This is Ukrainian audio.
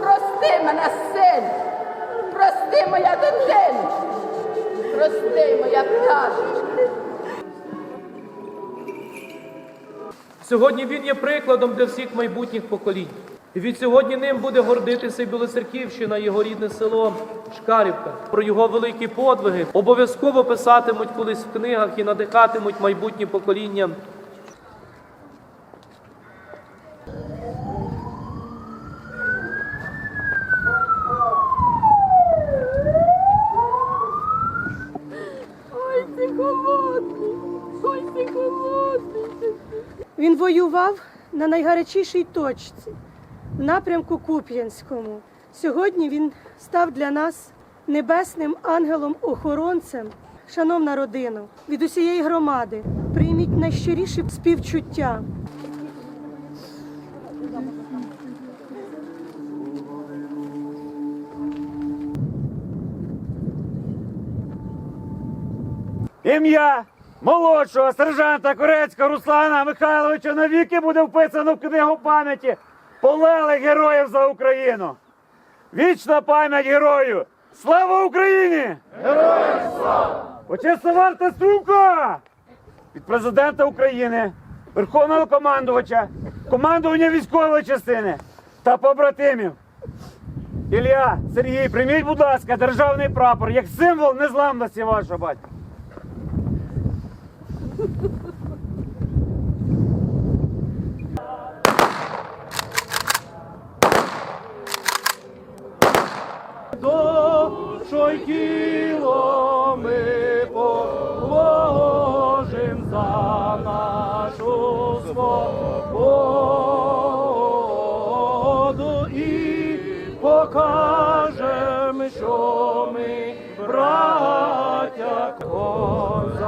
Прости мене, син! Прости, моя дитина! Прости, моя пташечка! Сьогодні він є прикладом для всіх майбутніх поколінь. І від сьогодні ним буде гордитися і Білоцерківщина, його рідне село Шкарівка. Про його великі подвиги обов'язково писатимуть колись в книгах і надихатимуть майбутні покоління. Він воював на найгарячішій точці в напрямку Куп'янському. Сьогодні він став для нас небесним ангелом-охоронцем. Шановна родина, від усієї громади прийміть найщиріші співчуття. Ім'я молодшого сержанта Корецького Руслана Михайловича навіки буде вписано в книгу пам'яті полеглих героїв за Україну. Вічна пам'ять герою! Слава Україні! Героям слава! Почесна струнка! Від президента України, Верховного командувача, командування військової частини та побратимів. Ілля, Сергій, прийміть, будь ласка, державний прапор як символ незламності вашого батька. Душою й тілом ми положим за нашу свободу і покажем, що ми браття козацького